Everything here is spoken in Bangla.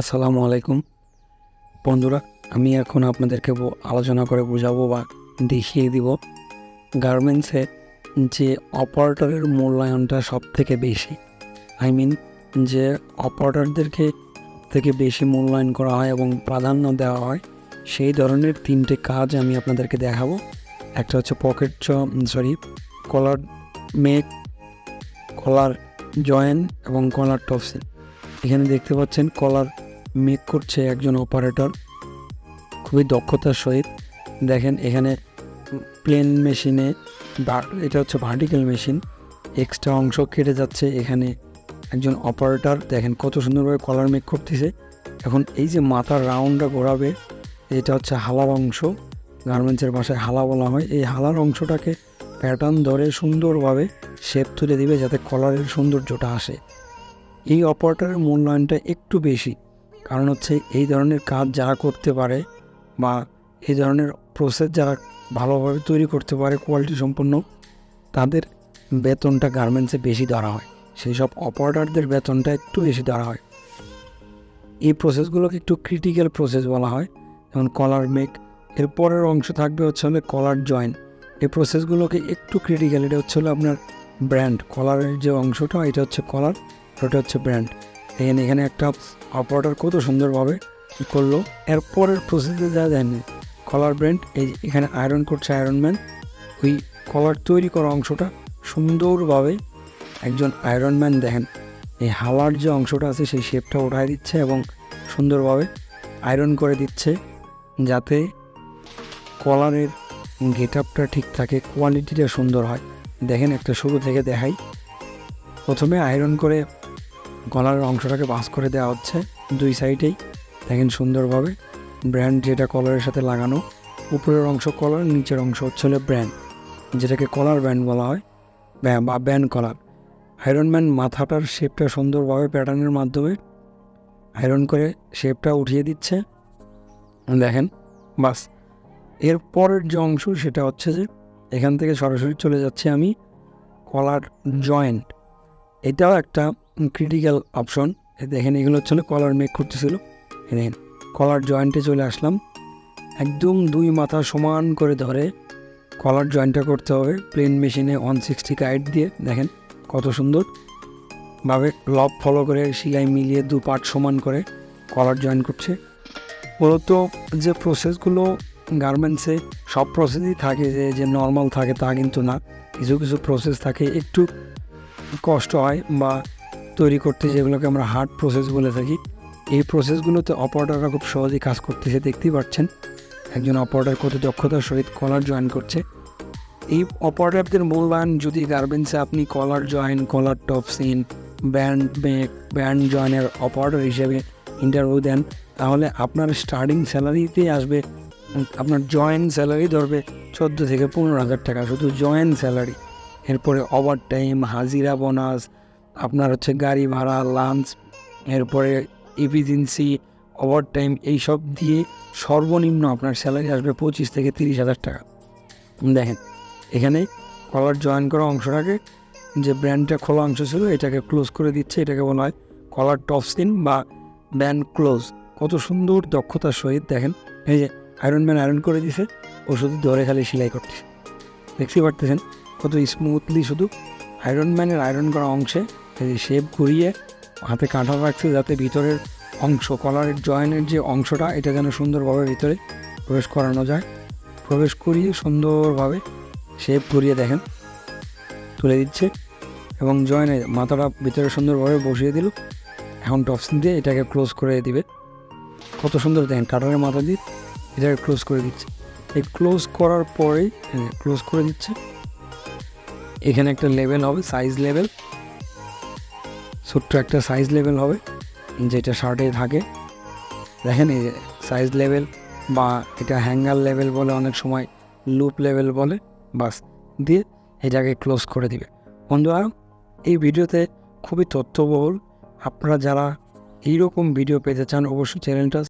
আসসালামু আলাইকুম। বন্ধুরা, আমি এখন আপনাদেরকে আলোচনা করে বোঝাবো বা দেখিয়ে দিব গার্মেন্টসে যে অপারেটরের মূল্যায়নটা সব থেকে বেশি। আই মিন যে অপারেটরদেরকে থেকে বেশি মূল্যায়ন করা হয় এবং প্রাধান্য দেওয়া হয়, সেই ধরনের তিনটে কাজ আমি আপনাদেরকে দেখাবো। একটা হচ্ছে pocket sorry collar make collar join এবং কলার টপসিন এখানে দেখতে পাচ্ছেন কলার মেক করছে একজন অপারেটর খুবই দক্ষতার সহিত। দেখেন এখানে প্লেন মেশিনে এটা হচ্ছে ভার্টিক্যাল মেশিন এক্সট্রা অংশ কেটে যাচ্ছে এখানে একজন অপারেটর দেখেন কত সুন্দরভাবে কলার মেক করতেছে। এখন এই যে মাথার রাউন্ডটা ঘোরাবে, এটা হচ্ছে হালার অংশ। গার্মেন্টসের ভাষায় হালা বলা হয়। এই হালার অংশটাকে প্যাটার্ন ধরে সুন্দরভাবে শেপ তুলে দিবে যাতে কলারের সৌন্দর্যটা আসে। এই অপারেটরের মূল্যায়নটা একটু বেশি। কারণ হচ্ছে এই ধরনের কাজ যারা করতে পারে বা এই ধরনের প্রসেস যারা ভালোভাবে তৈরি করতে পারে কোয়ালিটি সম্পন্ন, তাদের বেতনটা গার্মেন্টসে বেশি ধরা হয়। সেই সব অপারেটারদের বেতনটা একটু বেশি ধরা হয়। এই প্রসেসগুলোকে একটু ক্রিটিক্যাল প্রসেস বলা হয়। যেমন কলার মেক এর পরের অংশ থাকবে হচ্ছে হলে কলার জয়েন এই প্রসেসগুলোকে একটু ক্রিটিক্যাল এটা হচ্ছে হলো আপনার ব্র্যান্ড কলারের যে অংশটা, এটা হচ্ছে কলার ওটা হচ্ছে ব্র্যান্ড এখানে এখানে একটা অপারেটর কত সুন্দরভাবে কী করল এরপরের প্রসেসে যা দেয়নি কলার ব্র্যান্ড এই এখানে আয়রন করছে আয়রন ম্যান ওই কলার তৈরি করা অংশটা সুন্দরভাবে একজন আয়রন ম্যান দেখেন, এই হালার যে অংশটা আছে সেই শেপটা উঠায় দিচ্ছে এবং সুন্দরভাবে আয়রন করে দিচ্ছে যাতে কলারের গেট আপটা ঠিক থাকে কোয়ালিটিটা সুন্দর হয়। দেখেন একটা শুরু থেকে দেখাই। প্রথমে আয়রন করে গলার অংশটাকে বাস করে দেওয়া হচ্ছে দুই সাইডেই। দেখেন সুন্দরভাবে ব্র্যান্ড যেটা কলারের সাথে লাগানো। উপরের অংশ কলার নিচের অংশ হচ্ছে হলো ব্র্যান্ড যেটাকে কলার ব্যান্ড বলা হয়। বা ব্যান্ড কলার আয়রন ম্যান মাথাটার শেপটা সুন্দরভাবে প্যাটার্নের মাধ্যমে আয়রন করে শেপটা উঠিয়ে দিচ্ছে। দেখেন, বাস। এর পরের যে অংশ সেটা হচ্ছে যে এখান থেকে সরাসরি চলে যাচ্ছে আমি কলার জয়েন্ট এটাও একটা ক্রিটিক্যাল অপশন দেখেন, এগুলো হচ্ছে কলার মেক করতেছিল। দেখেন কলার জয়েন্টে চলে আসলাম। একদম দুই মাথা সমান করে ধরে কলার জয়েন্টটা করতে হবে প্লেন মেশিনে ওয়ান সিক্সটি গাইড দিয়ে। দেখেন, কত সুন্দর। ভাবে লব ফলো করে সিলাই মিলিয়ে দু পার্ট সমান করে কলার জয়েন করছে। মূলত যে প্রসেসগুলো গার্মেন্টসে সব প্রসেসই থাকে যে যে নর্মাল থাকে তা কিন্তু না। কিছু কিছু প্রসেস থাকে একটু কষ্ট হয় বা তৈরি করতে যেগুলোকে আমরা হার্ড প্রসেস বলে থাকি, এই প্রসেসগুলোতে অপারেটররা খুব সহজেই কাজ করতেছে, দেখতেই পাচ্ছেন। একজন অপারেটর কত দক্ষতার সহিত কলার জয়েন করছে। এই অপারেটরদের মূল্যায়ন যদি গার্মেন্টসে আপনি collar join collar top seam band make band জয়েনের operator হিসেবে ইন্টারভিউ দেন, তাহলে আপনার স্টার্টিং স্যালারিতেই আসবে। আপনার জয়েন্ট স্যালারি ধরবে চোদ্দ থেকে পনেরো হাজার টাকা, শুধু জয়েন্ট স্যালারি এরপরে ওভার টাইম হাজিরা বোনাস আপনার হচ্ছে গাড়ি ভাড়া লাঞ্চ এরপরে ইফিসিয়েন্সি ওভার টাইম এইসব দিয়ে সর্বনিম্ন আপনার স্যালারি আসবে পঁচিশ থেকে তিরিশ হাজার টাকা। দেখেন, এখানে কলার জয়েন করা অংশটাকে যে ব্র্যান্ডটা খোলা অংশ ছিল, এটাকে ক্লোজ করে দিচ্ছে। এটাকে বলা হয় কলার টপ স্কিন বা ব্যান্ড ক্লোজ কত সুন্দর দক্ষতার সহিত দেখেন, এই যে আয়রন ম্যান আয়রন করে দিছে ও শুধু ধরে খালি সেলাই করতেছে দেখতেই পারতেছেন কত স্মুথলি শুধু আয়রন ম্যানের আয়রন করা অংশে শেপ ঘুরিয়ে, হাতে কাঁটা রাখছে যাতে ভিতরের অংশ কলারের জয়েনের যে অংশটা, এটা যেন সুন্দরভাবে ভিতরে প্রবেশ করানো যায়। প্রবেশ করিয়ে সুন্দরভাবে শেপ ঘুরিয়ে দেখেন। তুলে দিচ্ছে এবং জয়েনে মাথাটা ভিতরে সুন্দরভাবে বসিয়ে দিল। এখন টপসিন দিয়ে এটাকে ক্লোজ করে দিবে। কত সুন্দর দেখেন কাটারের মাথা দিয়ে এটাকে ক্লোজ করে দিচ্ছে। এই ক্লোজ করার পরেই ক্লোজ করে দিচ্ছে। এখানে একটা লেভেল হবে সাইজ লেভেল ছোট্ট একটা সাইজ লেভেল হবে, যেটা শার্টে থাকে। দেখেন এই সাইজ লেভেল বা এটা হ্যাঙ্গার লেভেল বলে অনেক সময় লুপ লেভেল বলে, বাস দিয়ে এটাকে ক্লোজ করে দিবে। বন্ধুরা, এই ভিডিওতে খুবই তথ্যবহুল। আপনারা যারা এইরকম ভিডিও পেতে চান, অবশ্যই চ্যানেলটা